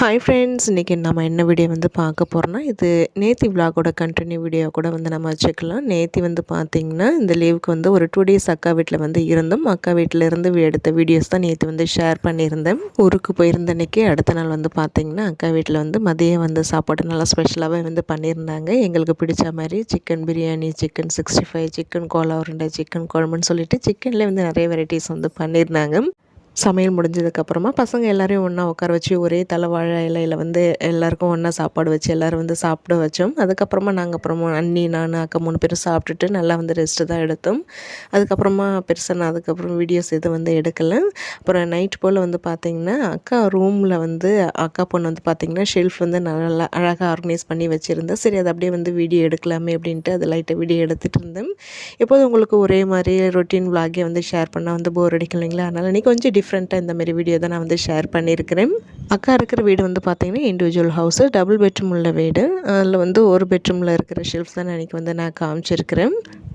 Hi friends இன்றைக்கி நம்ம என்ன வீடியோ வந்து பார்க்க போகிறோன்னா இது நேத்தி விலாகோட கண்டினியூ வீடியோ கூட வந்து நம்ம வச்சுக்கலாம். நேத்தி வந்து பார்த்திங்கன்னா இந்த லீவுக்கு வந்து ஒரு டூ டேஸ் அக்கா வீட்டில் வந்து இருந்தோம் அக்கா வீட்டில் இருந்து எடுத்த வீடியோஸ் தான் நேற்று வந்து ஷேர் பண்ணியிருந்தேன். ஊருக்கு போயிருந்த அன்றைக்கி அடுத்த நாள் வந்து பார்த்திங்கன்னா அக்கா வீட்டில் வந்து மதியம் வந்து சாப்பாடு நல்லா ஸ்பெஷலாகவே வந்து பண்ணியிருந்தாங்க. எங்களுக்கு பிடிச்ச மாதிரி chicken biryani chicken sixty five chicken Cola உருண்டை சிக்கன் குழம்புன்னு சொல்லிட்டு சிக்கனில் வந்து நிறைய வெரைட்டிஸ் வந்து பண்ணியிருந்தாங்க. சமையல் முடிஞ்சதுக்கப்புறமா பசங்க எல்லோரையும் ஒன்றா உட்கார வச்சு ஒரே தலைவாழை இலையில் வந்து எல்லாருக்கும் ஒன்றா சாப்பாடு வச்சு எல்லோரும் வந்து சாப்பிட வச்சோம். அதுக்கப்புறமா நாங்கள் அப்புறமா அண்ணி நான் அக்கா மூணு பேரும் சாப்பிட்டுட்டு நல்லா வந்து ரெஸ்ட்டு தான் எடுத்தோம். அதுக்கப்புறமா பெருசாக நான் அதுக்கப்புறம் வீடியோஸ் எதுவும் வந்து எடுக்கலை. அப்புறம் நைட் போல் வந்து பார்த்திங்கன்னா அக்கா ரூமில் வந்து அக்கா பொண்ணு வந்து பார்த்திங்கன்னா ஷெல்ஃப் வந்து நல்லா அழகாக ஆர்கனைஸ் பண்ணி வச்சுருந்தேன் சரி அதை அப்படியே வந்து வீடியோ எடுக்கலாமே அப்படின்ட்டு அது லைட்டாக வீடியோ எடுத்துகிட்டு இருந்தேன். எப்போதும் உங்களுக்கு ஒரே மாதிரி ரொட்டீன் விளாகே வந்து ஷேர் பண்ணால் வந்து போர் அடிக்கலைங்களா அதனால் இன்றைக்கி கொஞ்சம் டிஃப்ரெண்ட்டாக இந்த மாதிரி வீடியோ தான் நான் வந்து ஷேர் பண்ணியிருக்கிறேன். அக்கா இருக்கிற வீடு வந்து பார்த்திங்கன்னா இண்டிவிஜுவல் ஹவுஸு டபுள் பெட்ரூம் உள்ள வீடு. அதில் வந்து ஒரு பெட்ரூமில் இருக்கிற ஷெல்ஃப் தான் அன்றைக்கி வந்து நான் காமிச்சிருக்கிறேன்.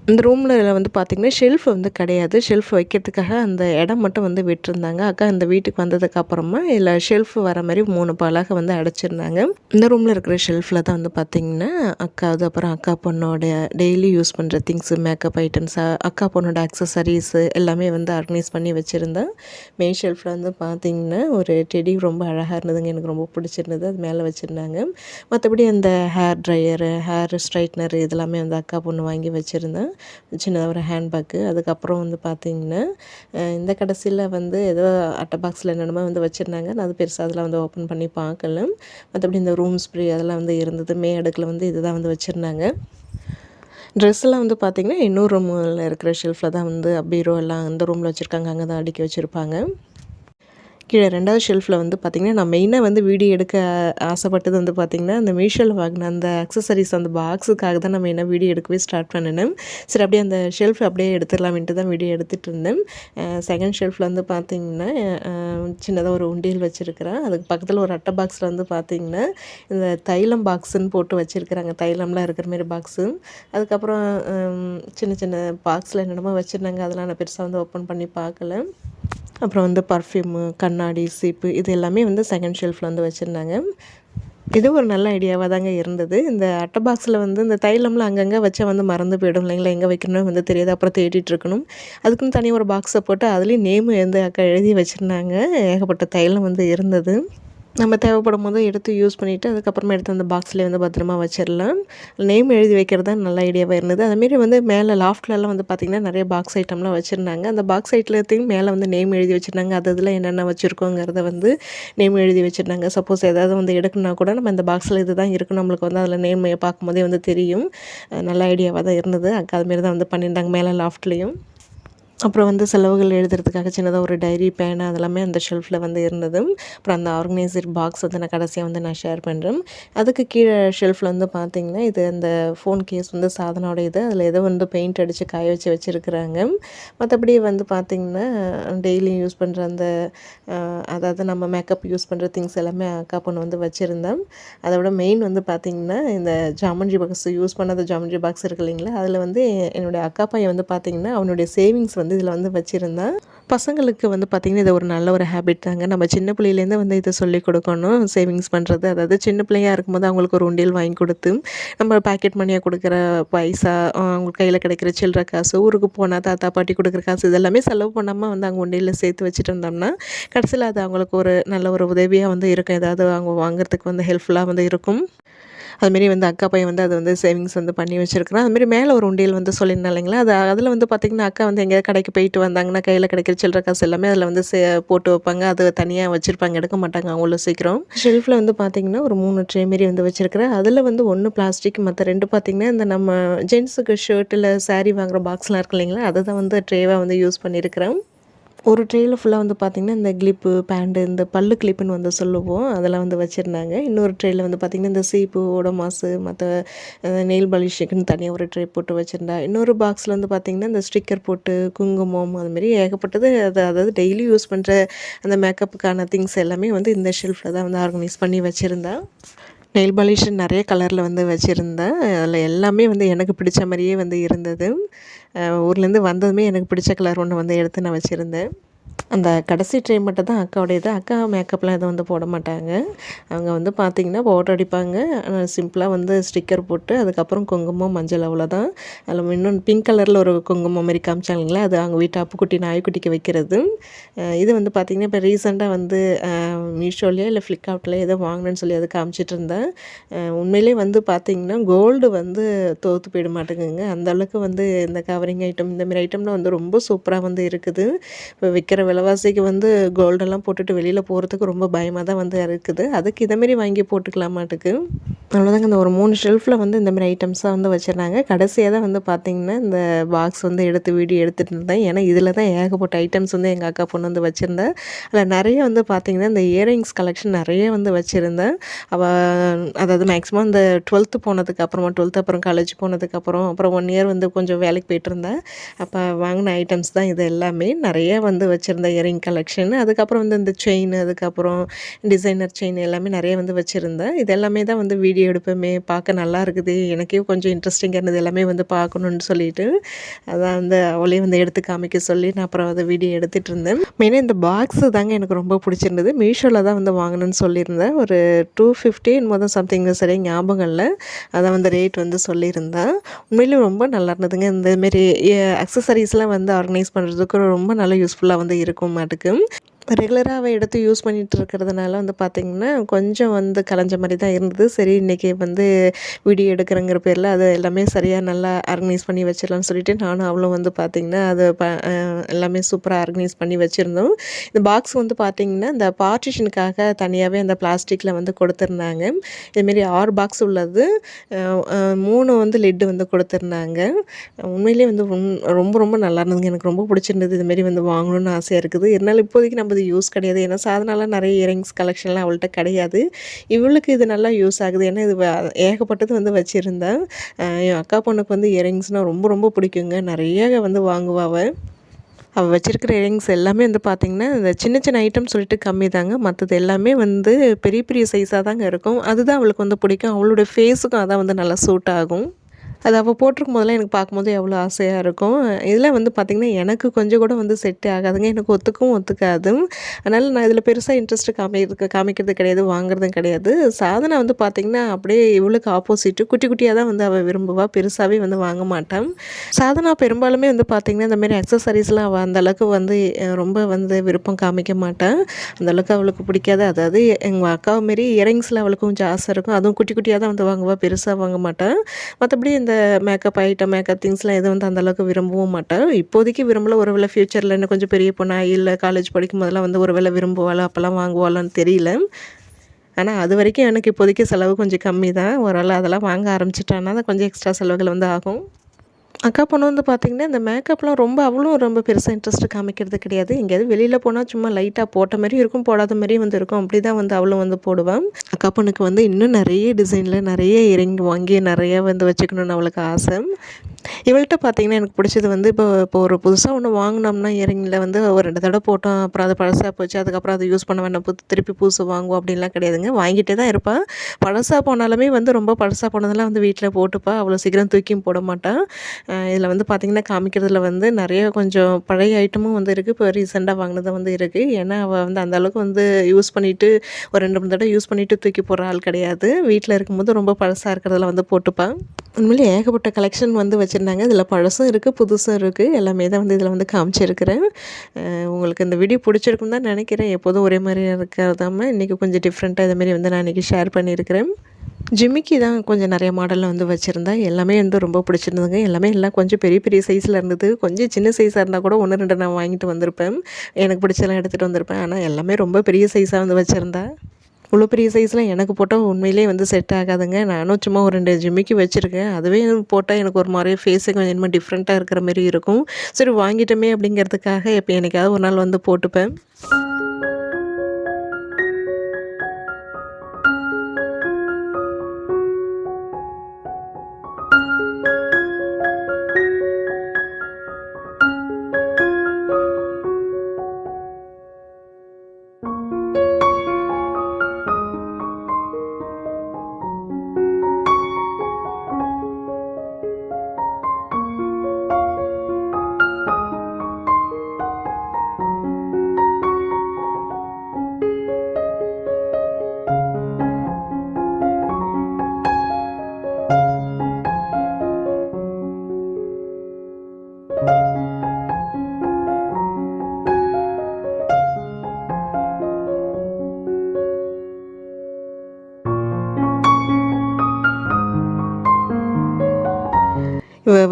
இந்த ரூமில் வந்து பார்த்திங்கன்னா ஷெல்ஃப் வந்து கிடையாது. ஷெல்ஃப் வைக்கிறதுக்காக அந்த இடம் மட்டும் வந்து விட்டுருந்தாங்க. அக்கா இந்த வீட்டுக்கு வந்ததுக்கு அப்புறமா ஷெல்ஃப் வர மாதிரி மூணு பலகை வந்து அடைச்சிருந்தாங்க. இந்த ரூமில் இருக்கிற ஷெல்ஃபில் தான் வந்து பார்த்திங்கன்னா அக்கா அது அப்புறம் அக்கா பொண்ணோட டெய்லி யூஸ் பண்ணுற திங்ஸு மேக்கப் ஐட்டம்ஸ் அக்கா பொண்ணோட அக்சசரிஸு எல்லாமே வந்து ஆர்கனைஸ் பண்ணி வச்சுருந்தேன். மெயின் ஷெல்ஃபில் வந்து பார்த்திங்கன்னா ஒரு டெடி ரொம்ப அழகாக இருந்ததுங்க. எனக்கு ரொம்ப பிடிச்சிருந்தது. அது மேலே வச்சுருந்தாங்க. மற்றபடி அந்த ஹேர் ட்ரையரு ஹேர் ஸ்ட்ரைட்னர் இதெல்லாமே வந்து அக்கா பொண்ணு வாங்கி வச்சுருந்தேன். சின்னதாக ஒரு ஹேண்ட்பேக்கு அதுக்கப்புறம் வந்து பார்த்திங்கன்னா இந்த கடைசியில் வந்து ஏதோ அட்டை பாக்ஸில் என்னென்னமோ வந்து வச்சுருந்தாங்க. நான் அது பெருசாக அதெல்லாம் வந்து ஓப்பன் பண்ணி பார்க்கல. மற்றபடி இந்த ரூம் ஸ்ப்ரே அதெல்லாம் வந்து இருந்தது. மே அடுக்கில் வந்து இதுதான் வந்து வச்சுருந்தாங்க. ட்ரெஸ்ஸெல்லாம் வந்து பார்த்திங்கன்னா இன்னொரு ரூமில் இருக்கிற ஷெல்ஃபில் தான் வந்து பீரோ எல்லாம் அந்த ரூமில் வச்சுருக்காங்க. அங்கே தான் அடுக்கி வச்சுருப்பாங்க. கீழே ரெண்டாவது ஷெல்ஃபில் வந்து பார்த்திங்கன்னா நான் மெயினாக வந்து வீடியோ எடுக்க ஆசைப்பட்டது வந்து பார்த்திங்கன்னா அந்த மீஷோவில் வாங்கின அந்த அக்சசரிஸ் அந்த பாக்ஸுக்காக தான் நான் மெயினாக வீடியோ எடுக்கவே ஸ்டார்ட் பண்ணினேன். சரி அப்படியே அந்த ஷெல்ஃப் அப்படியே எடுத்துடலாம்ன்ட்டு தான் வீடியோ எடுத்துகிட்டு இருந்தேன். செகண்ட் ஷெல்ஃபில் வந்து பார்த்திங்கன்னா சின்னதாக ஒரு உண்டியல் வச்சுருக்கிறேன். அதுக்கு பக்கத்தில் ஒரு அட்டை பாக்ஸில் வந்து பார்த்திங்கன்னா இந்த தைலம் பாக்ஸுன்னு போட்டு வச்சுருக்குறாங்க. தைலம்லாம் இருக்கிற மாதிரி பாக்ஸு அதுக்கப்புறம் சின்ன சின்ன பாக்ஸில் என்னென்னமோ வச்சுருந்தாங்க. அதெல்லாம் நான் பெருசாக வந்து ஓப்பன் பண்ணி பார்க்கல. அப்புறம் வந்து பர்ஃப்யூமு கண்ணாடி சீப்பு இது எல்லாமே வந்து செகண்ட் ஷெல்ஃபில் வந்து வச்சுருந்தாங்க. இது ஒரு நல்ல ஐடியாவாக தாங்க இருந்தது. இந்த அட்டை பாக்ஸில் வந்து இந்த தைலம்லாம் அங்கங்கே வச்சா வந்து மறந்து போயிடும் இல்லைங்களா? எங்கே வைக்கணும்னு வந்து தெரியாது. அப்புறம் தேடிட்டு இருக்கணும். அதுக்குன்னு தனியாக ஒரு பாக்ஸை போட்டு அதுலேயும் நேமு வந்து அக்கா எழுதி வச்சுருந்தாங்க. ஏகப்பட்ட தைலம் வந்து இருந்தது. நம்ம தேவைப்படும் போது எடுத்து யூஸ் பண்ணிவிட்டு அதுக்கப்புறமா எடுத்து அந்த பாக்ஸ்லேயே வந்து பத்திரமா வச்சிடலாம் நேம் எழுதி வைக்கிறது தான் நல்ல ஐடியாவாக இருந்தது. அதுமாரி வந்து மேலே லாஃப்ட்லலாம் வந்து பார்த்திங்கன்னா நிறைய பாக்ஸ் ஐட்டம்லாம் வச்சுருந்தாங்க. அந்த பாக்ஸ் ஐட்டத்தையும் மேலே வந்து நேம் எழுதி வச்சுருந்தாங்க. அது இதில் என்னென்ன வச்சுருக்கோங்கிறத வந்து நேம் எழுதி வச்சுருந்தாங்க. சப்போஸ் ஏதாவது வந்து எடுக்கணும்னா கூட நம்ம இந்த பாக்ஸில் இது தான் இருக்கும் நம்மளுக்கு வந்து அதில் நேம் பார்க்கும்போதே வந்து தெரியும். நல்ல ஐடியாவாக தான் இருந்தது. அதுமாரி தான் வந்து பண்ணியிருந்தாங்க மேலே லாஃப்ட்லேயும் அப்புறம் வந்து செலவுகள் எழுதுறதுக்காக சின்னதாக ஒரு டைரி பேனு அதெல்லாமே அந்த ஷெல்ஃபில் வந்து இருந்தது அப்புறம் அந்த ஆர்கனைசர் பாக்ஸ் வந்து நான் கடைசியாக வந்து நான் ஷேர் பண்ணுறேன் அதுக்கு கீழே ஷெல்ஃபில் வந்து பார்த்திங்கன்னா இது அந்த ஃபோன் கேஸ் வந்து சாதனோட இது. அதில் எதோ வந்து பெயிண்ட் அடித்து காய வச்சு வச்சுருக்குறாங்க. மற்றபடி வந்து பார்த்திங்கன்னா டெய்லி யூஸ் பண்ணுற அந்த அதாவது நம்ம மேக்கப் யூஸ் பண்ணுற திங்ஸ் எல்லாமே அக்கா பொண்ணு வந்து வச்சுருந்தேன் அதோட மெயின் வந்து பார்த்திங்கன்னா இந்த ஜாமன்ஜி பாக்ஸ் யூஸ் பண்ணாத ஜாமன்ஜி பாக்ஸ் இருக்கு இல்லைங்களா? அதில் வந்து என்னுடைய அக்கா பையன் வந்து பார்த்திங்கன்னா அவனுடைய சேவிங்ஸ் வந்து வந்து இதில் வந்து வச்சுருந்தேன் பசங்களுக்கு வந்து பார்த்திங்கன்னா இது ஒரு நல்ல ஒரு ஹேபிட் தாங்க. நம்ம சின்ன பிள்ளையிலேருந்து வந்து இதை சொல்லிக் கொடுக்கணும் சேவிங்ஸ் பண்ணுறது அதாவது சின்ன பிள்ளையாக இருக்கும்போது அவங்களுக்கு ஒரு உண்டியல் வாங்கி கொடுத்து நம்ம பேக்கெட் மணியாக கொடுக்குற பைசா அவங்க கையில் கிடைக்கிற சில்லற காசு ஊருக்கு போனால் தாத்தா பாட்டி கொடுக்குற காசு இதெல்லாமே செலவு பண்ணாமல் வந்து அவங்க உண்டியில் சேர்த்து வச்சுட்டு இருந்தோம்னா கடைசியில் அது அவங்களுக்கு ஒரு நல்ல ஒரு உதவியாக வந்து இருக்கும். ஏதாவது அவங்க வாங்குறதுக்கு வந்து ஹெல்ப்ஃபுல்லாக வந்து இருக்கும். அதுமாரி வந்து அக்கா பையன் வந்து அதை வந்து சேவிங்ஸ் வந்து பண்ணி வச்சுருக்குறான். அதுமாரி மேலே ஒரு உண்டியல் வந்து சொல்லியிருந்தேன் இல்லைங்களா? அது அதில் வந்து பார்த்திங்கன்னா அக்கா வந்து எங்கேயாவது கடைக்கு போயிட்டு வந்தாங்கன்னா கையில் கிடைக்கிற சில்லற காசு எல்லாமே அதில் வந்து சே போட்டு வைப்பாங்க. அது தனியாக வச்சுருப்பாங்க. எடுக்க மாட்டாங்க அவ்வளோ சீக்கிரம். ஷெல்ஃபில் வந்து பார்த்திங்கன்னா ஒரு மூணு ட்ரே மாரி வந்து வச்சுருக்கிறேன். அதில் வந்து ஒன்று பிளாஸ்டிக் மற்ற ரெண்டு பார்த்திங்கன்னா இந்த நம்ம ஜென்ஸுக்கு ஷர்ட்டில் சாரீ வாங்குகிற பாக்ஸ்லாம் இருக்கு இல்லைங்களா? அதை தான் வந்து ட்ரேவாக வந்து யூஸ் பண்ணியிருக்கிறேன். ஒரு ட்ரேயில் ஃபுல்லாக வந்து பார்த்திங்கன்னா இந்த கிளிப்பு பேண்டு இந்த பல்லு கிளிப்புன்னு வந்து சொல்லுவோம். அதெல்லாம் வந்து வச்சுருந்தாங்க. இன்னொரு ட்ரேயில் வந்து பார்த்திங்கன்னா இந்த சீப்பு ஓடமாசு மற்ற நெயில் பாலிஷுக்குன்னு தனியாக ஒரு ட்ரே போட்டு வச்சுருந்தா. இன்னொரு பாக்ஸில் வந்து பார்த்திங்கன்னா இந்த ஸ்டிக்கர் போட்டு குங்குமம் அதுமாரி ஏகப்பட்டது. அது அதாவது டெய்லி யூஸ் பண்ணுற அந்த மேக்கப்புக்கான திங்ஸ் எல்லாமே வந்து இந்த ஷெல்ஃபில் தான் வந்து ஆர்கனைஸ் பண்ணி வச்சுருந்தேன் நெயில் பாலிஷ் நிறைய கலரில் வந்து வச்சுருந்தேன். அதில் எல்லாமே வந்து எனக்கு பிடிச்ச மாதிரியே வந்து இருந்தது. ஊர்லேருந்து வந்ததுமே எனக்கு பிடிச்ச கலர் ஒன்று வந்து எடுத்து நான் வச்சுருந்தேன். அந்த கடைசி ட்ரெயின் மட்டும் தான் அக்காவுடையது அக்கா மேக்கப்லாம் எதுவும் வந்து போட மாட்டாங்க. அவங்க வந்து பார்த்திங்கன்னா பவுடர் அடிப்பாங்க. சிம்பிளாக வந்து ஸ்டிக்கர் போட்டு அதுக்கப்புறம் குங்குமம் மஞ்சள் அவ்வளோதான் அதில் இன்னொன்று பிங்க் கலரில் ஒரு குங்குமம் மாதிரி காமிச்சாங்களே அது அவங்க வீட்டு அப்புக்குட்டி நாய்க்குட்டிக்கு வைக்கிறது. இது வந்து பார்த்திங்கன்னா இப்போ ரீசெண்டாக வந்து மீஷோலையோ இல்லை ஃப்ளிப்கார்ட்லேயோ ஏதோ வாங்கினேன்னு சொல்லி அதை காமிச்சிட்டு இருந்தேன். உண்மையிலே வந்து பார்த்திங்கன்னா கோல்டு வந்து தோற்று போயிட மாட்டேங்குங்க. அந்த அளவுக்கு வந்து இந்த கவரிங் ஐட்டம் இந்தமாரி ஐட்டம்லாம் வந்து ரொம்ப சூப்பராக வந்து இருக்குது. இப்போ விற்கிற விலைவாசிக்கு வந்து கோல்டெல்லாம் போட்டுட்டு வெளியில் போகிறதுக்கு ரொம்ப பயமாக தான் வந்து இருக்குது. அதுக்கு இதமாரி வாங்கி போட்டுக்கலாமாட்டுக்கு. அவ்வளோதாங்க இந்த ஒரு மூணு ஷெல்ஃபில் வந்து இந்தமாரி ஐட்டம்ஸாக வந்து வச்சுருந்தாங்க. கடைசியாக தான் வந்து பார்த்திங்கன்னா இந்த பாக்ஸ் வந்து எடுத்து வீடியோ எடுத்துகிட்டு இருந்தேன். ஏன்னா இதில் தான் ஏகப்பட்ட ஐட்டம்ஸ் வந்து எங்கள் அக்கா பொண்ணு வந்து வச்சுருந்தேன். அதில் நிறைய வந்து பார்த்திங்கன்னா இந்த இயரிங்ஸ் கலெக்ஷன் நிறைய வந்து வச்சுருந்தேன். அவள் அதாவது மேக்ஸிமம் இந்த டுவெல்த்து போனதுக்கு அப்புறமா டுவெல்த்து அப்புறம் காலேஜ் போனதுக்கப்புறம் அப்புறம் ஒன் இயர் வந்து கொஞ்சம் வேலைக்கு போயிட்டு இருந்தேன். அப்போ வாங்கின ஐட்டம்ஸ் தான் இது எல்லாமே. நிறைய வந்து வச்சு வச்சுருந்த இயரிங் கலெக்ஷன் அதுக்கப்புறம் வந்து இந்த செயின் அதுக்கப்புறம் டிசைனர் செயின் எல்லாமே நிறைய வந்து வச்சுருந்தேன். இது எல்லாமே தான் வந்து வீடியோ எடுப்பேமே பார்க்க நல்லா இருக்குது. எனக்கே கொஞ்சம் இன்ட்ரெஸ்டிங்காக இருந்தது எல்லாமே வந்து பார்க்கணுன்னு சொல்லிட்டு. அதான் வந்து அவளே வந்து எடுத்து காமிக்க சொல்லி நான் அப்புறம் அதை வீடியோ எடுத்துகிட்டு இருந்தேன். மெயினாக இந்த பாக்ஸு தாங்க எனக்கு ரொம்ப பிடிச்சிருந்தது. மீஷோவில் தான் வந்து வாங்கணும்னு சொல்லியிருந்தேன். ஒரு டூ ஃபிஃப்டி மொதல் சம்திங் சரி ஞாபகம் இல்லை. அதான் வந்து ரேட் வந்து சொல்லியிருந்தேன். உண்மையிலேயும் ரொம்ப நல்லா இருந்ததுங்க. இந்தமாரி அக்சசரிஸ்லாம் வந்து ஆர்கனைஸ் பண்ணுறதுக்கு ரொம்ப நல்லா யூஸ்ஃபுல்லாக வந்து இருக்கும் மாட்டுக்கு. ரெகுலராக அவள் எடுத்து யூஸ் பண்ணிகிட்டு இருக்கிறதுனால வந்து பார்த்திங்கன்னா கொஞ்சம் வந்து கலைஞ்ச மாதிரி தான் இருந்தது. சரி இன்றைக்கி வந்து வீடியோ எடுக்கிறங்கிற பேரில் அது எல்லாமே சரியாக நல்லா ஆர்கனைஸ் பண்ணி வச்சிடலாம்னு சொல்லிட்டு நானும் அவளும் வந்து பார்த்திங்கன்னா அதை ப எல்லாமே சூப்பராக ஆர்கனைஸ் பண்ணி வச்சுருந்தோம். இந்த பாக்ஸ் வந்து பார்த்திங்கன்னா இந்த பார்ட்டிஷனுக்காக தனியாகவே அந்த பிளாஸ்டிக்கில் வந்து கொடுத்துருந்தாங்க. இதுமாரி ஆறு பாக்ஸ் உள்ளது. மூணு வந்து லெட்டு வந்து கொடுத்துருந்தாங்க. உண்மையிலேயே வந்து உண்- ரொம்ப ரொம்ப நல்லா இருந்ததுங்க. எனக்கு ரொம்ப பிடிச்சிருந்தது. இதுமாரி வந்து வாங்கணும்னு ஆசையாக இருக்குது. இருந்தாலும் இப்போதைக்கு நம்ம இது யூஸ் கிடையாது. ஏன்னா சாதனாலாம் நிறைய இயரிங்ஸ் கலெக்ஷன்லாம் அவள்கிட்ட கிடையாது. இவளுக்கு இது நல்லா யூஸ் ஆகுது. ஏன்னா இது ஏகப்பட்டது வந்து வச்சுருந்தேன் என் அக்கா பொண்ணுக்கு வந்து இயரிங்ஸ்னால் ரொம்ப ரொம்ப பிடிக்குங்க. நிறைய வந்து வாங்குவாள் அவள் வச்சுருக்கிற இயரிங்ஸ் எல்லாமே வந்து பார்த்திங்கன்னா இந்த சின்ன சின்ன ஐட்டம் சொல்லிட்டு கம்மி தாங்க. மற்றது எல்லாமே வந்து பெரிய பெரிய சைஸாக தாங்க இருக்கும். அதுதான் அவளுக்கு வந்து பிடிக்கும். அவளோட ஃபேஸுக்கும் அதான் வந்து நல்லா சூட் ஆகும். அது அவள் போட்டிருக்கும் போதெல்லாம் எனக்கு பார்க்கும்போது எவ்வளோ ஆசையாக இருக்கும். இதில் வந்து பார்த்திங்கன்னா எனக்கு கொஞ்சம் கூட வந்து செட் ஆகாதுங்க. எனக்கு ஒத்துக்கும் ஒத்துக்காது. அதனால் நான் இதில் பெருசாக இன்ட்ரெஸ்ட்டு காமிக்கிறது காமிக்கிறது கிடையாது வாங்குறதும் கிடையாது. சாதனை வந்து பார்த்திங்கன்னா அப்படியே இவளுக்கு ஆப்போசிட்டு குட்டி குட்டியாக தான் வந்து அவள் விரும்புவா. பெருசாகவே வந்து வாங்க மாட்டான். சாதனா பெரும்பாலுமே வந்து பார்த்திங்கன்னா இந்த மாதிரி அக்சசரிஸ்லாம் அவள் அந்த அளவுக்கு வந்து ரொம்ப வந்து விருப்பம் காமிக்க மாட்டான் அந்த அளவுக்கு அவளுக்கு பிடிக்காது. அதாவது எங்கள் அக்காவை மாரி இயரிங்ஸில் அவளுக்கு கொஞ்சம் ஆசை இருக்கும். அதுவும் குட்டி குட்டியாக தான் வந்து வாங்குவா. பெருசாக வாங்க மாட்டான் மற்றபடி இந்த மேக்கப் ஐட்டம் மேக்கப் திங்ஸ்லாம் எதுவும் வந்து அந்த அளவுக்கு விரும்பவும் மாட்டாள் இப்போதைக்கு விரும்பல. ஒரு வேளை ஃப்யூச்சரில் இன்னும் கொஞ்சம் பெரிய பொண்ணா இல்லை காலேஜ் படிக்கும் போதெல்லாம் வந்து ஒரு வேளை விரும்புவாளா? அப்போல்லாம் வாங்குவாளான்னு தெரியல. ஆனால் அது வரைக்கும் எனக்கு இப்போதைக்கு செலவு கொஞ்சம் கம்மி தான் ஓரளவு அதெல்லாம் வாங்க ஆரம்பிச்சிட்டான்னா தான் கொஞ்சம் எக்ஸ்ட்ரா செலவுகள் வந்து ஆகும். அக்கா பொண்ணு வந்து பார்த்திங்கன்னா இந்த மேக்கப்லாம் ரொம்ப அவளும் ரொம்ப பெருசாக இன்ட்ரெஸ்ட் காமிக்கிறது கிடையாது. எங்கேயாவது வெளியில் போனால் சும்மா லைட்டாக போட்ட மாதிரியும் இருக்கும் போடாத மாதிரியும் வந்து இருக்கும் அப்படி தான் வந்து அவளும் வந்து போடுவான் அக்கா பொண்ணுக்கு வந்து இன்னும் நிறைய டிசைனில் நிறைய இறங்கி வாங்கி நிறைய வந்து வச்சுக்கணும்னு அவளுக்கு ஆசை. இவள்கிட்ட பார்த்தீங்கன்னா எனக்கு பிடிச்சது வந்து இப்போ இப்போ ஒரு புதுசாக ஒன்று வாங்கினோம்னா இறங்கில வந்து ஒரு ரெண்டு தடவை போட்டோம் அப்புறம் அது பழசாக போச்சு அதுக்கப்புறம் அதை யூஸ் பண்ண வேண்டாம் புது திருப்பி புதுசு வாங்குவோம் அப்படின்லாம் கிடையாதுங்க. வாங்கிட்டே தான் இருப்பாள் பழசாக போனாலுமே வந்து ரொம்ப பழசாக போனதெல்லாம் வந்து வீட்டில் போட்டுப்பா. அவ்வளோ சீக்கிரம் தூக்கியும் போட மாட்டான் இதில் வந்து பார்த்திங்கன்னா காமிக்கிறதுல வந்து நிறைய கொஞ்சம் பழைய ஐட்டமும் வந்து இருக்குது இப்போ ரீசெண்டாக வாங்கினதும் வந்து இருக்குது ஏன்னா அவள் வந்து அந்தளவுக்கு வந்து யூஸ் பண்ணிவிட்டு ஒரு ரெண்டு மூணு தடவை யூஸ் பண்ணிவிட்டு தூக்கி போகிற ஆள் கிடையாது. வீட்டில் இருக்கும்போது ரொம்ப பழசாக இருக்கிறதெல்லாம் வந்து போட்டுப்பான் உண்மையிலே ஏகப்பட்ட கலெக்ஷன் வந்து வச்சுருந்தாங்க. இதில் பழசும் இருக்குது புதுசும் இருக்குது எல்லாமே தான் வந்து இதில் வந்து காமிச்சிருக்கிறேன். உங்களுக்கு இந்த வீடியோ பிடிச்சிருக்கும் தான் நினைக்கிறேன். எப்போதும் ஒரே மாதிரி இருக்கிறதாம இன்றைக்கி கொஞ்சம் டிஃப்ரெண்ட்டாக இதை மாதிரி வந்து நான் இன்றைக்கி ஷேர் பண்ணியிருக்கிறேன். ஜிம்மிக்கு தான் கொஞ்சம் நிறைய மாடலில் வந்து வச்சுருந்தேன். எல்லாமே வந்து ரொம்ப பிடிச்சிருந்ததுங்க. எல்லாமே எல்லாம் கொஞ்சம் பெரிய பெரிய சைஸில் இருந்தது. கொஞ்சம் சின்ன சைஸாக இருந்தால் கூட ஒன்று ரெண்டு நான் வாங்கிட்டு வந்திருப்பேன். எனக்கு பிடிச்செல்லாம் எடுத்துகிட்டு வந்திருப்பேன். ஆனால் எல்லாமே ரொம்ப பெரிய சைஸாக வந்து வச்சுருந்தேன். இவ்வளோ பெரிய சைஸில் எனக்கு போட்டால் உண்மையிலே வந்து செட் ஆகாதுங்க. நானும் சும்மா ஒரு ரெண்டு ஜிம்மிக்கு வச்சுருக்கேன். அதுவே போட்டால் எனக்கு ஒரு மாதிரி ஃபேஸுக்கு கொஞ்சம் என்னமோ டிஃப்ரெண்ட்டாக இருக்கிற மாதிரி இருக்கும். சரி வாங்கிட்டோமே அப்படிங்கிறதுக்காக இப்போ எனக்காவது ஒரு நாள் வந்து போட்டுப்பேன்.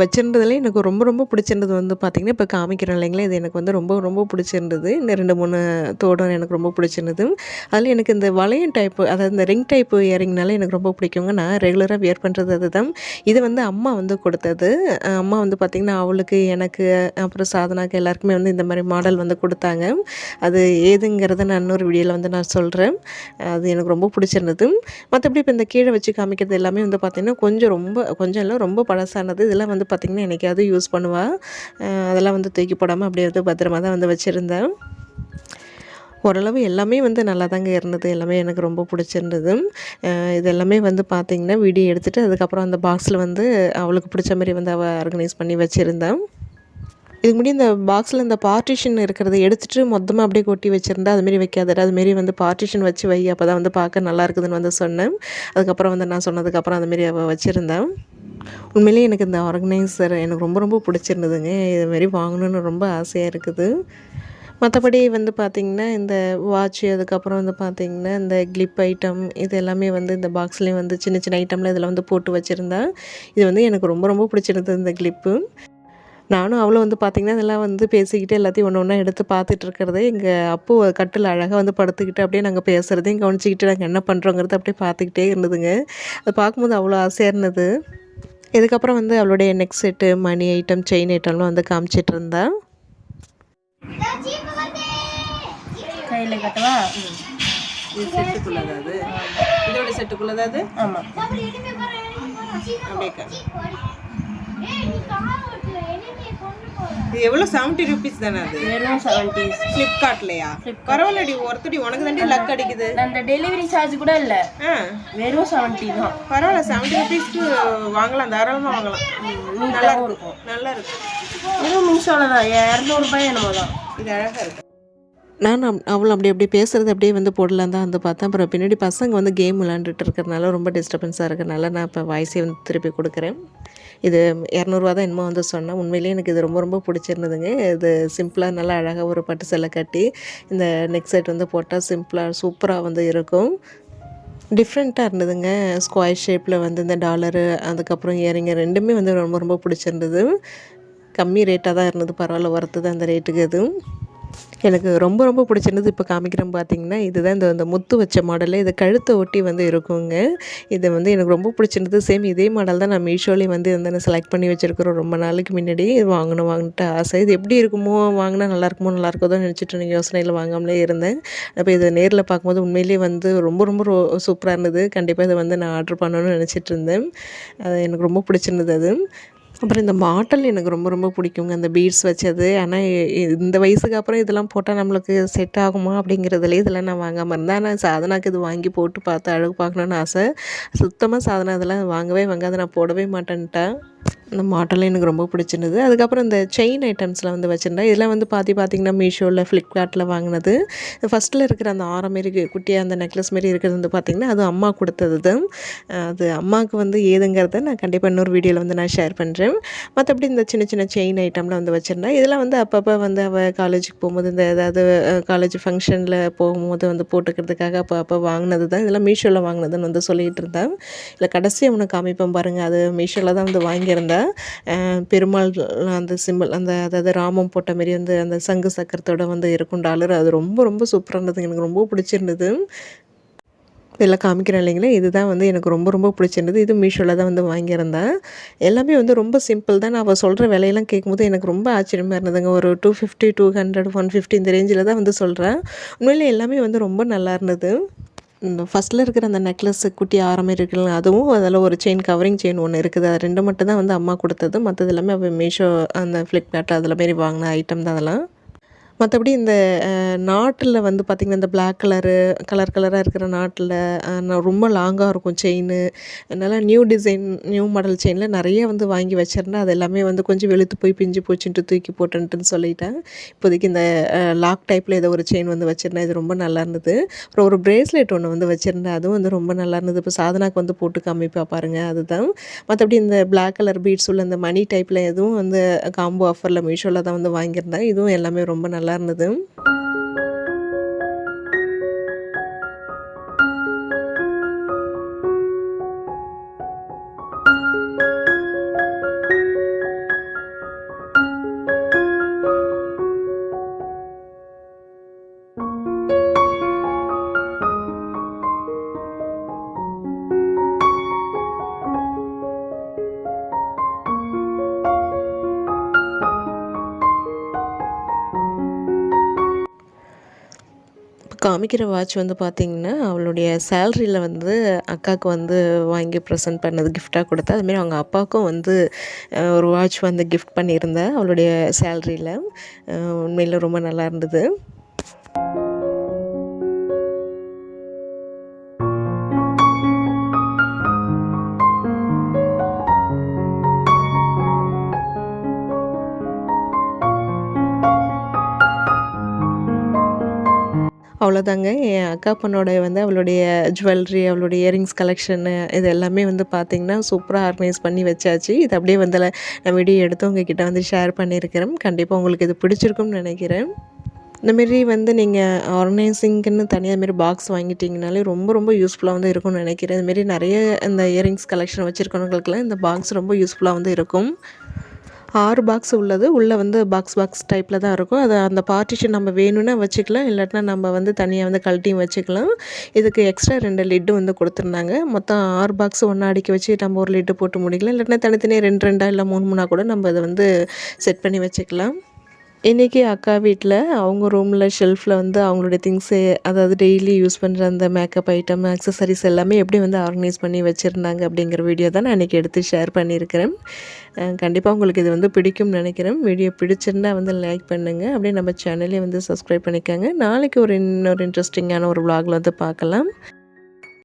வச்சிருந்ததுல எனக்கு ரொம்ப ரொம்ப பிடிச்சிருந்தது வந்து பார்த்திங்கன்னா இப்போ காமிக்கிறேன் இல்லைங்களா? இது எனக்கு வந்து ரொம்ப ரொம்ப பிடிச்சிருந்தது. இந்த ரெண்டு மூணு தோடம் எனக்கு ரொம்ப பிடிச்சிருந்தது. அதில் எனக்கு இந்த வளையம் டைப்பு அதாவது இந்த ரிங் டைப்பு இயரிங்னால எனக்கு ரொம்ப பிடிக்குங்க. நான் ரெகுலராக வியர் பண்ணுறது அதுதான். இது வந்து அம்மா வந்து கொடுத்தது. அம்மா வந்து பார்த்திங்கன்னா அவளுக்கு எனக்கு அப்புறம் சாதனாக்கு எல்லாருக்குமே வந்து இந்த மாதிரி மாடல் வந்து கொடுத்தாங்க. அது ஏதுங்கிறத நான் இன்னொரு வீடியோவில் வந்து நான் சொல்கிறேன் அது எனக்கு ரொம்ப பிடிச்சிருந்தது. மற்றபடி இப்போ இந்த கீழே வச்சு காமிக்கிறது எல்லாமே வந்து பார்த்திங்கன்னா கொஞ்சம் ரொம்ப கொஞ்சம் இல்லை ரொம்ப பழசானது. இதில் அதெல்லாம் வந்து பார்த்திங்கன்னா என்றைக்காவது யூஸ் பண்ணுவாள் அதெல்லாம் வந்து தூக்கி போடாமல் அப்படியே வந்து பத்திரமா தான் வந்து வச்சுருந்தேன் ஓரளவு எல்லாமே வந்து நல்லா தாங்க இருந்தது. எல்லாமே எனக்கு ரொம்ப பிடிச்சிருந்தது. இது எல்லாமே வந்து பார்த்திங்கன்னா வீடியோ எடுத்துகிட்டு அதுக்கப்புறம் அந்த பாக்ஸில் வந்து அவளுக்கு பிடிச்ச மாதிரி வந்து அவள் ஆர்கனைஸ் பண்ணி வச்சுருந்தேன் இதுக்கு முன்னாடி இந்த பாக்ஸில் இந்த பார்ட்டிஷன் இருக்கிறத எடுத்துகிட்டு மொத்தமாக அப்படியே கொட்டி வச்சுருந்தா அதுமாரி வைக்காதடா அதுமாரி வந்து பார்ட்டிஷன் வச்சு வை அப்போ தான் வந்து பார்க்க நல்லா இருக்குதுன்னு வந்து சொன்னேன். அதுக்கப்புறம் வந்து நான் சொன்னதுக்கப்புறம் அதுமாரி அவள் வச்சுருந்தேன் உண்மையிலேயே எனக்கு இந்த ஆர்கனைசர் எனக்கு ரொம்ப ரொம்ப பிடிச்சிருந்ததுங்க. இதுமாரி வாங்கணுன்னு ரொம்ப ஆசையாக இருக்குது. மற்றபடி வந்து பார்த்திங்கன்னா இந்த வாட்ச் அதுக்கப்புறம் வந்து பார்த்திங்கன்னா இந்த கிளிப் ஐட்டம் இது எல்லாமே வந்து இந்த பாக்ஸ்லேயும் வந்து சின்ன சின்ன ஐட்டம்லாம் இதில் வந்து போட்டு வச்சுருந்தா இது வந்து எனக்கு ரொம்ப ரொம்ப பிடிச்சிருந்தது இந்த கிளிப்பு நானும் அவளும் வந்து பார்த்திங்கன்னா இதெல்லாம் வந்து பேசிக்கிட்டு எல்லாத்தையும் ஒன்று ஒன்றா எடுத்து பார்த்துட்டு இருக்கிறதே எங்கள் அப்போ கட்டில் அழகாக வந்து படுத்துக்கிட்டு அப்படியே நாங்கள் பேசுகிறதையும் கவனிச்சிக்கிட்டு நாங்கள் என்ன பண்ணுறோங்கிறத அப்படியே பார்த்துக்கிட்டே இருந்ததுங்க. அது பார்க்கும்போது அவ்வளோ ஆசையாக இருந்தது. இதுக்கப்புறம் வந்து அவளுடைய நெக் செட்டு மணி ஐட்டம் செயின் ஐட்டம்லாம் வந்து காமிச்சிட்டு இருந்தா? கையில் கட்டவா? இது இதோட செட்டுக்குள்ளதா அது? ஆமாம் அப்படியே இது எவ்வளோ செவன்ட்டி ருபீஸ் தானே அது? வெறும் செவன்டீஸ் ஃப்ளிப்கார்ட்லையா பரவாயில்லடி ஒருத்தடி உனக்கு தாண்டி லக் அடிக்குது. அந்த டெலிவரி சார்ஜ் கூட இல்லை. ஆ. வெறும் செவன்ட்டி தான். பரவாயில்ல செவன்ட்டி ருபீஸ்க்கு வாங்கலாம் தாராளமாக வாங்கலாம். நல்லா இருக்கும். நல்லா இருக்கும் வெறும் மீஷோவில் தான். இரநூறுபாய் என்னமோ தான். இது அழகாக இருக்கு. நான் அவள் அப்படி அப்படி பேசுகிறது அப்படியே வந்து போடலாம் தான் வந்து பார்த்தேன். அப்புறம் பின்னாடி பசங்க வந்து கேம் விளாண்டுட்டு இருக்கிறனால ரொம்ப டிஸ்டர்பன்ஸாக இருக்கிறனால நான் இப்போ வாய்ஸே வந்து திருப்பி கொடுக்குறேன். இது இரநூறுவா தான் என்னமோ வந்து சொன்னேன். உண்மையிலேயே எனக்கு இது ரொம்ப ரொம்ப பிடிச்சிருந்ததுங்க. இது சிம்பிளாக நல்லா அழகாக ஒரு பட்டு செல்லை கட்டி இந்த நெக் செட் வந்து போட்டால் சிம்பிளாக சூப்பராக வந்து இருக்கும். டிஃப்ரெண்ட்டாக இருந்ததுங்க. ஸ்கொயர் ஷேப்பில் வந்து இந்த டாலரு அதுக்கப்புறம் இயரிங்க ரெண்டுமே வந்து ரொம்ப ரொம்ப பிடிச்சிருந்தது. கம்மி ரேட்டாக தான் இருந்தது. பரவாயில்ல ஒர்த்து தான் அந்த ரேட்டுக்கு அது எனக்கு ரொம்ப ரொம்ப பிடிச்சிருந்தது இப்போ காமிக்கிறேன் பார்த்தீங்கன்னா இதுதான் இந்த இந்த முத்து வச்ச மாடலு. இது கழுத்தை ஒட்டி வந்து இருக்குங்க. இது வந்து எனக்கு ரொம்ப பிடிச்சிருந்தது. சேம் இதே மாடல் தான் நான் மீஷோலேயே வந்து வந்து செலக்ட் பண்ணி வச்சுருக்கிறோம். ரொம்ப நாளைக்கு முன்னாடி இது வாங்கணும் வாங்கிட்டு ஆசை. இது எப்படி இருக்குமோ வாங்கினா நல்லா இருக்குமோ தான் நினச்சிட்டு யோசனையில் வாங்காமலே இருந்தேன். அப்போ இதை நேரில் பார்க்கும்போது உண்மையிலேயே வந்து ரொம்ப ரொம்ப சூப்பராக இருந்தது. கண்டிப்பாக இதை வந்து நான் ஆர்டர் பண்ணணும்னு நினச்சிட்டு இருந்தேன். அது எனக்கு ரொம்ப பிடிச்சிருந்தது அது. அப்புறம் இந்த மாட்டல் எனக்கு ரொம்ப ரொம்ப பிடிக்குங்க. அந்த பீட்ஸ் வச்சது. ஆனால் இந்த வயசுக்கு அப்புறம் இதெல்லாம் போட்டால் நம்மளுக்கு செட் ஆகுமா அப்படிங்கிறதுலே இதெல்லாம் நான் வாங்காமல் இருந்தேன். ஆனால் சாதனாக்கு இது வாங்கி போட்டு பார்த்து அழகு பார்க்கணுன்னு ஆசை. சுத்தமாக சாதனா இதெல்லாம் வாங்கவே வாங்காத நான் போடவே மாட்டேன்ட்டேன் இந்த மாடல் எனக்கு ரொம்ப பிடிச்சிருந்தது. அதுக்கப்புறம் இந்த செயின் ஐட்டம்ஸ்லாம் வந்து வச்சுருந்தேன். இதெல்லாம் வந்து பார்த்தி பார்த்திங்கன்னா மீஷோவில் ஃப்ளிப்கார்ட்டில் வாங்கினது. ஃபஸ்ட்டில் இருக்கிற அந்த ஆரம் மாரி குட்டியாக அந்த நெக்லஸ் மாரி இருக்கிறது வந்து பார்த்திங்கன்னா அது அம்மா கொடுத்தது. தான் அது அம்மாவுக்கு வந்து ஏதுங்கிறத நான் கண்டிப்பாக இன்னொரு வீடியோவில் வந்து நான் ஷேர் பண்ணுறேன் மற்றபடி இந்த சின்ன சின்ன செயின் ஐட்டம்லாம் வந்து வச்சுருந்தேன். இதெல்லாம் வந்து அப்பப்போ வந்து அவள் காலேஜுக்கு போகும்போது இந்த ஏதாவது காலேஜ் ஃபங்க்ஷனில் போகும்போது வந்து போட்டுக்கிறதுக்காக அப்போ அப்போ வாங்கினது தான். இதெல்லாம் மீஷோவில் வாங்கினதுன்னு வந்து சொல்லிகிட்டு இருந்தேன். இல்லை கடைசி அவனுக்கு காமிப்பேன் பாருங்கள் அது மீஷோவில் தான் வந்து வாங்கியிருந்தேன். பெருமாள் அந்த சிம்பிள் அந்த அதாவது ராமம் போட்ட மாரி வந்து அந்த சங்கு சக்கரத்தோட வந்து இருக்கும் டாலர் அது ரொம்ப ரொம்ப சூப்பராக இருந்தது எனக்கு ரொம்ப பிடிச்சிருந்தது. இதெல்லாம் காமிக்கிறேன் இல்லைங்களா இதுதான் வந்து எனக்கு ரொம்ப ரொம்ப பிடிச்சிருந்தது. இது மீஷோவில் தான் வந்து வாங்கியிருந்தேன். எல்லாமே வந்து ரொம்ப சிம்பிள் தான். நான் அவள் சொல்கிற விலையெல்லாம் கேட்கும்போது எனக்கு ரொம்ப ஆச்சரியமாக இருந்ததுங்க. ஒரு two fifty two hundred one fifty இந்த ரேஞ்சில் தான் வந்து சொல்கிறேன் உண்மையில் எல்லாமே வந்து ரொம்ப நல்லா இருந்தது. ஃபஸ்ட்டில் இருக்கிற அந்த நெக்லஸ் குட்டி ஆரமே இருக்குல்ல அதுவும் அதில் ஒரு செயின் கவரிங் செயின் ஒன்று இருக்குது. அது ரெண்டு மட்டும் தான் வந்து அம்மா கொடுத்தது. மற்றது எல்லாமே அவள் மீஷோ அந்த ஃப்ளிப்கார்ட் அதில் மாரி வாங்கின ஐட்டம் தான் அதெல்லாம். மற்றபடி இந்த நாட்டில் வந்து பார்த்திங்கன்னா இந்த பிளாக் கலரு கலர் கலராக இருக்கிற நாட்டில் ரொம்ப லாங்காக இருக்கும் செயின் அதனால் நியூ டிசைன் நியூ மாடல் செயினில் நிறைய வந்து வாங்கி வச்சிருந்தேன் அது எல்லாமே வந்து கொஞ்சம் வெளுத்து போய் பிஞ்சு போச்சுன்ட்டு தூக்கி போட்டுன்ட்டுன்னு சொல்லிட்டேன். இப்போதைக்கு இந்த லாக் டைப்பில் ஏதோ ஒரு செயின் வந்து வச்சுருந்தேன். இது ரொம்ப நல்லா இருந்தது. அப்புறம் ஒரு பிரேஸ்லெட் ஒன்று வந்து வச்சுருந்தேன். அதுவும் வந்து ரொம்ப நல்லா இருந்தது. இப்போ சாதனாக்கு வந்து போட்டு காமிப்பா பாருங்கள் அதுதான். மற்றபடி இந்த பிளாக் கலர் பீட்ஸ் உள்ள இந்த மணி டைப்பில் எதுவும் வந்து காம்போ ஆஃபரில் மீஷோவில் தான் வந்து வாங்கியிருந்தேன். இதுவும் எல்லாமே ரொம்ப நல்லா இருந்தது காமிக்கிற வாட்ச் வந்து பார்த்திங்கன்னா அவளுடைய சேல்ரியில் வந்து அக்காவுக்கு வந்து வாங்கி ப்ரெசென்ட் பண்ணது கிஃப்டாக கொடுத்தா அதுமாரி அவங்க அப்பாவுக்கும் வந்து ஒரு வாட்ச் வந்து கிஃப்ட் பண்ணியிருந்தேன் அவளுடைய சேல்ரியில். உண்மையில் ரொம்ப நல்லா இருந்தது. அவ்வளோதாங்க. என் அக்கா பொண்ணோட வந்து அவளுடைய ஜுவல்லரி அவளுடைய இயரிங்ஸ் கலெக்ஷனு இது எல்லாமே வந்து பார்த்திங்கன்னா சூப்பராக ஆர்கனைஸ் பண்ணி வச்சாச்சு. இது அப்படியே வந்து நான் வீடியோ எடுத்து உங்ககிட்ட வந்து ஷேர் பண்ணியிருக்கிறேன். கண்டிப்பாக உங்களுக்கு இது பிடிச்சிருக்கும்னு நினைக்கிறேன். இந்தமாரி வந்து நீங்கள் ஆர்கனைசிங்க்குன்னு தனியாக இதுமாரி பாக்ஸ் வாங்கிட்டிங்கனாலே ரொம்ப ரொம்ப யூஸ்ஃபுல்லாக வந்து இருக்கும்னு நினைக்கிறேன். இதுமாரி நிறைய இந்த இயரிங்ஸ் கலெக்ஷன் வச்சுருக்கவங்களுக்குலாம் இந்த பாக்ஸ் ரொம்ப யூஸ்ஃபுல்லாக வந்து இருக்கும். ஆறு பாக்ஸ் உள்ளது. உள்ளே வந்து பாக்ஸ் பாக்ஸ் டைப்பில் தான் இருக்கும். அதை அந்த பார்ட்டிஷன் நம்ம வேணும்னா வச்சுக்கலாம். இல்லாட்டினா நம்ம வந்து தனியாக வந்து கழட்டியும் வச்சுக்கலாம். இதுக்கு எக்ஸ்ட்ரா ரெண்டு லிட்டு வந்து கொடுத்துருந்தாங்க. மொத்தம் ஆறு பாக்ஸ் ஒன்றா அடிக்க வச்சு நம்ம ஒரு லிட்டு போட்டு முடிக்கலாம். இல்லாட்டினா தனித்தனியாக ரெண்டு ரெண்டாக இல்லை மூணு மூணாக கூட நம்ம அதை வந்து செட் பண்ணி வச்சுக்கலாம். இன்றைக்கி அக்கா வீட்டில் அவங்க ரூமில் ஷெல்ஃபில் வந்து அவங்களுடைய திங்ஸு அதாவது டெய்லி யூஸ் பண்ணுற அந்த மேக்கப் ஐட்டம் அக்சசரிஸ் எல்லாமே எப்படி வந்து ஆர்கனைஸ் பண்ணி வச்சுருந்தாங்க அப்படிங்கிற வீடியோ தான் நான் இன்றைக்கி எடுத்து ஷேர் பண்ணியிருக்கிறேன். கண்டிப்பாக உங்களுக்கு இது வந்து பிடிக்கும்னு நினைக்கிறேன். வீடியோ பிடிச்சிருந்தா வந்து லைக் பண்ணுங்கள் அப்படியே நம்ம சேனலே வந்து சப்ஸ்கிரைப் பண்ணிக்கோங்க. நாளைக்கு ஒரு இன்னொரு இன்ட்ரெஸ்டிங்கான ஒரு vlogல வந்து பார்க்கலாம்.